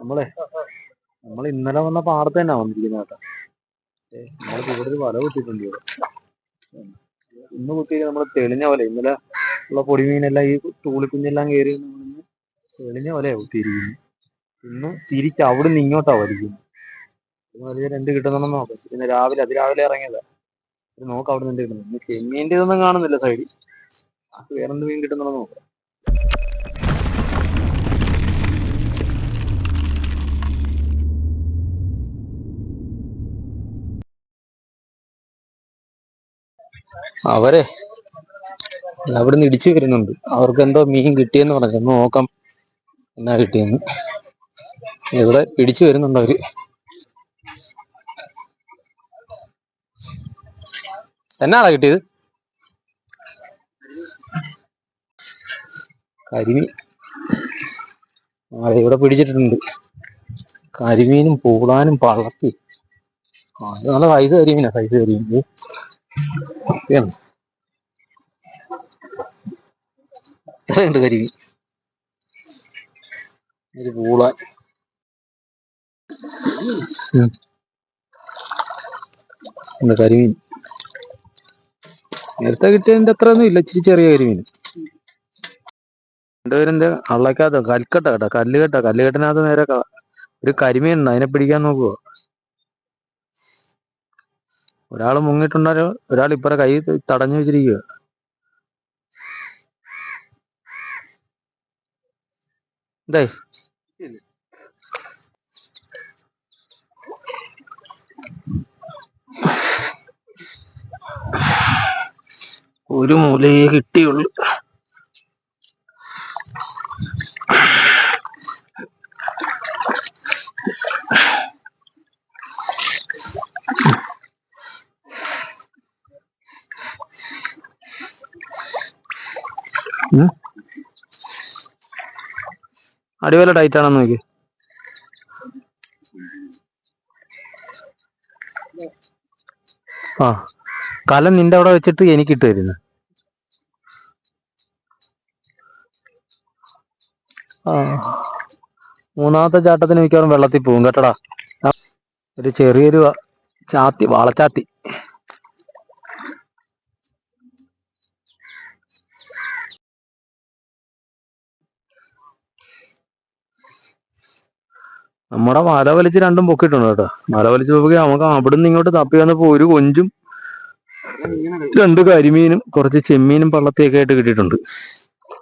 നമ്മളെ നമ്മൾ ഇന്നലെ വന്ന പാടത്ത് തന്നെ വന്നിരിക്കുന്ന കേട്ടോ. ഏ, നമ്മൾ കൂടുതൽ വല കുത്തിയിട്ടുണ്ട് ഇവിടെ. ഇന്ന് കുത്തിയൊക്കെ നമ്മൾ തെളിഞ്ഞ പോലെ ഇന്നലെ ഉള്ള പൊടിമീനെല്ലാം ഈ തൂളിക്കുഞ്ഞെല്ലാം കയറി തെളിഞ്ഞ പോലെ കുത്തിയിരിക്കുന്നു ഇന്ന് തിരിച്ച് അവിടെ നിന്ന് ഇങ്ങോട്ടാ വലിക്കുന്നത്. വലിയ രണ്ട് കിട്ടുന്നുണ്ടെന്ന് നോക്കാം. പിന്നെ രാവിലെ അതിരാവിലെ ഇറങ്ങിയതാ. നോക്കാം അവിടെ നിന്ന് കിട്ടുന്നത് ഇന്ന് ചെമ്മീന്റെ ഇതൊന്നും കാണുന്നില്ല സൈഡിൽ. വേറെന്ത് വേറെ മീൻ കിട്ടുന്നുണ്ടെന്ന് നോക്കാം. അവരെ അവിടുന്ന് ഇടിച്ചു വരുന്നുണ്ട്. അവർക്ക് എന്തോ മീൻ കിട്ടിയെന്ന് പറഞ്ഞു. ഒന്ന് നോക്കാം എന്നാ കിട്ടിയെന്ന്. ഇവിടെ ഇടിച്ചു വരുന്നുണ്ട് അവർ. എന്നാടാ കിട്ടിയത്? കരിമീൻ. അതെ ഇവിടെ പിടിച്ചിട്ടുണ്ട്. കരിമീനും പൂളാനും പള്ളത്തി. നല്ല സൈസ് കരിമീനാ സൈസ് കരിമീൻ. ഇത്രയുണ്ട് കരിമീൻ ഒരു പൂളാൻ. ഉണ്ട് കരിമീൻ നേരത്തെ കിട്ടിയതിന്റെ അത്ര ഒന്നും ഇല്ല ഇച്ചിരി ചെറിയ കരിമീൻ രണ്ടുപേരെന്താ അള്ളക്കാത്ത കൽക്കട്ട കേട്ടോ കല്ലുകെട്ട കല്ലുകെട്ടിനകത്ത് നേരെ ഒരു കരിമീൻ ഉണ്ട് അതിനെ പിടിക്കാൻ നോക്കുക ഒരാൾ മുങ്ങിയിട്ടുണ്ടാരോ ഒരാൾ ഇപ്പറ കൈ തടഞ്ഞു വെച്ചിരിക്കുക ഒരു മൂലയെ കിട്ടിയുള്ളൂ. അടിവല ടൈറ്റ് ആണെന്ന് നോക്കി. ആ കലം നിന്റെ അവിടെ വെച്ചിട്ട് എനിക്ക് ഇട്ട് തരുന്നു. ആ മൂന്നാമത്തെ ചാട്ടത്തിന് മിക്കവാറും വെള്ളത്തിൽ പോകും കേട്ടടാ. ഒരു ചെറിയൊരു ചാത്തി വാളച്ചാത്തി. നമ്മുടെ മല വലിച്ച് രണ്ടും പൊക്കിട്ടുണ്ട് കേട്ടോ മല വലിച്ച് പൊക്കി നമുക്ക് അവിടുന്ന് ഇങ്ങോട്ട് തപ്പി വന്നപ്പോ ഒരു കൊഞ്ചും രണ്ട് കരിമീനും കുറച്ച് ചെമ്മീനും പള്ളത്തിയൊക്കെ ആയിട്ട് കിട്ടിയിട്ടുണ്ട്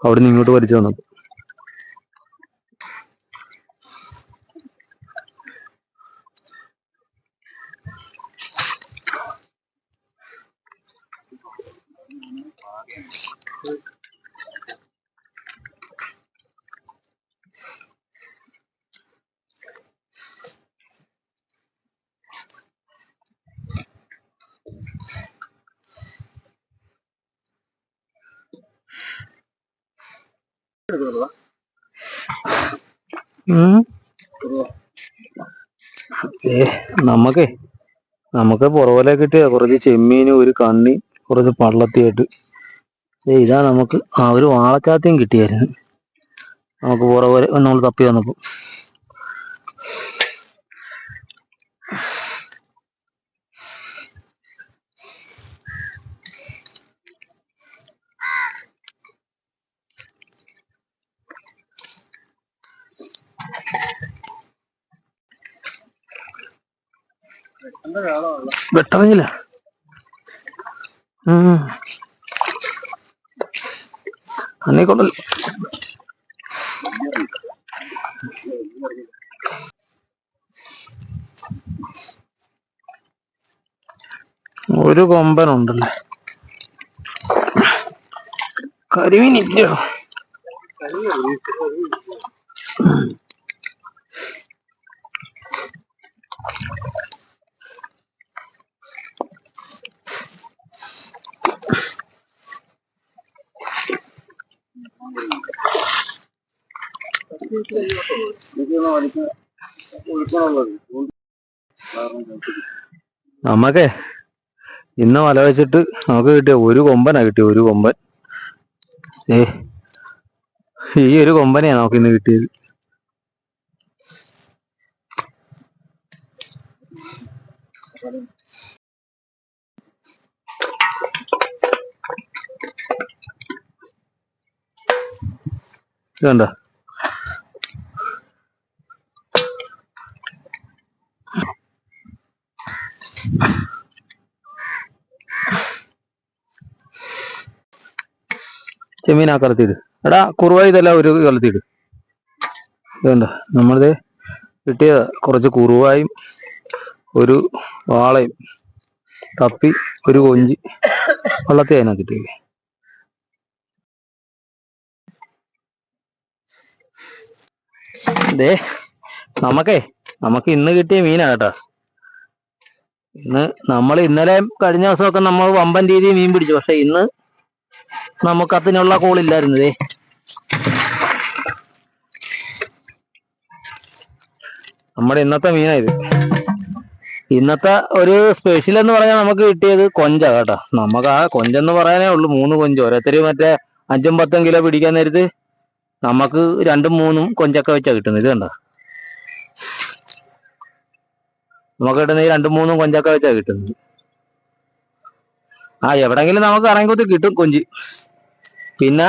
അവിടുന്ന് ഇങ്ങോട്ട് വലിച്ചു വന്നപ്പോ ഉം. ഏ നമുക്കേ നമുക്ക് പുറകോലെ കിട്ടിയ കുറച്ച് ചെമ്മീന് ഒരു കണ്ണി കുറച്ച് പള്ളത്തിയായിട്ട്. ഏ ഇതാ നമുക്ക് ആ ഒരു വാളച്ചാത്തിയും കിട്ടിയായിരുന്നു. നമുക്ക് പുറകോലെ നമ്മൾ തപ്പി വന്നപ്പോ വെട്ടമില്ല അന്നേക്കൊണ്ടല്ലോ ഒരു കൊമ്പനുണ്ടല്ലേ. കരിമീനില്ലോ നമ്മക്ക് ഇന്ന് മല വെച്ചിട്ട് നമുക്ക് കിട്ടിയ ഒരു കൊമ്പനാ കിട്ടിയ ഒരു കൊമ്പൻ. ഏ ഈ ഒരു കൊമ്പനെയാ നമുക്ക് ഇന്ന് കിട്ടിയത്. കണ്ടോ ചെമ്മീൻ ആ കലത്തിട് എടാ കുറുവ ഇതല്ല ഒരു കലത്തിട് ഇതുണ്ട്? നമ്മളിത് കിട്ടിയ കുറച്ച് കുറുവായും ഒരു വാളയും തപ്പി ഒരു കൊഞ്ചി വെള്ളത്തെ അതിനകത്ത് കിട്ടിയത് ദേ നമുക്കേ നമുക്ക് ഇന്ന് കിട്ടിയ മീനാ കേട്ടോ. ഇന്ന് നമ്മൾ ഇന്നലെ കഴിഞ്ഞ ദിവസമൊക്കെ നമ്മൾ വമ്പൻ രീതിയിൽ മീൻ പിടിച്ചു. പക്ഷെ ഇന്ന് നമുക്ക് അതിനുള്ള കോളില്ലായിരുന്നു ദേ. നമ്മുടെ ഇന്നത്തെ മീനാ ഇത്. ഇന്നത്തെ ഒരു സ്പെഷ്യൽ എന്ന് പറഞ്ഞാൽ നമുക്ക് കിട്ടിയത് കൊഞ്ച കേട്ടോ. നമുക്ക് ആ കൊഞ്ചെന്ന് പറയാനേ ഉള്ളൂ മൂന്ന് കൊഞ്ച്. ഓരോരുത്തരും മറ്റേ അഞ്ചും പത്തും കിലോ പിടിക്കാൻ നേരത്ത് നമുക്ക് രണ്ടും മൂന്നും കൊഞ്ചൊക്കെ വെച്ചാ കിട്ടുന്നത്. ഇത് കണ്ടോ? നമുക്ക് കിട്ടുന്ന രണ്ടും മൂന്നും കൊഞ്ചൊക്കെ വെച്ചാ കിട്ടുന്നത്. ആ എവിടെങ്കിലും നമുക്ക് ഇറങ്ങിക്കുത്തി കിട്ടും കൊഞ്ചി. പിന്നെ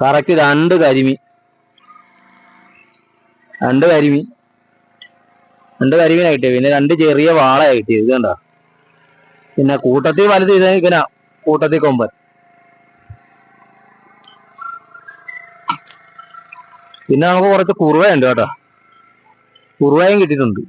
കറക്റ്റ് രണ്ട് കരിമി രണ്ട് കരിമി രണ്ട് കരിമീനാ കിട്ടിയത്. പിന്നെ രണ്ട് ചെറിയ വാളയാ കിട്ടിയത്. ഇത് കണ്ടോ? പിന്നെ കൂട്ടത്തിൽ വലുത് ഇത് ഇങ്ങനെ. കൂട്ടത്തിൽ കൊമ്പൻ. പിന്നെ നമുക്ക് കുറച്ച് കുറുവയുണ്ട് കേട്ടോ. കുറുവയും കിട്ടിയിട്ടുണ്ട്.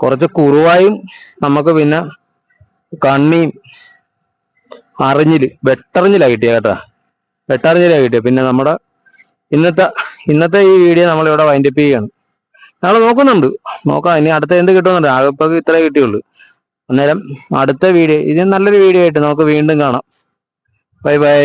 കുറച്ച് കുറുവായും നമുക്ക് പിന്നെ കണ്ണിയും അറിഞ്ഞിൽ വെട്ടറിഞ്ഞിലാ കിട്ടിയ കേട്ടാ. വെട്ടറിഞ്ഞിലാ കിട്ടിയ. പിന്നെ നമ്മുടെ ഇന്നത്തെ ഇന്നത്തെ ഈ വീഡിയോ നമ്മൾ നമ്മളിവിടെ വൈൻഡപ്പ് ചെയ്യുകയാണ്. ഞങ്ങൾ നോക്കുന്നുണ്ട്. നോക്കാം. ഇനി അടുത്ത എന്ത് കിട്ടുന്നുണ്ട് ആകെ ഇപ്പൊ ഇത്രേ കിട്ടിയുള്ളൂ. അന്നേരം അടുത്ത വീഡിയോ ഇത് നല്ലൊരു വീഡിയോ ആയിട്ട് നമുക്ക് വീണ്ടും കാണാം. Bye bye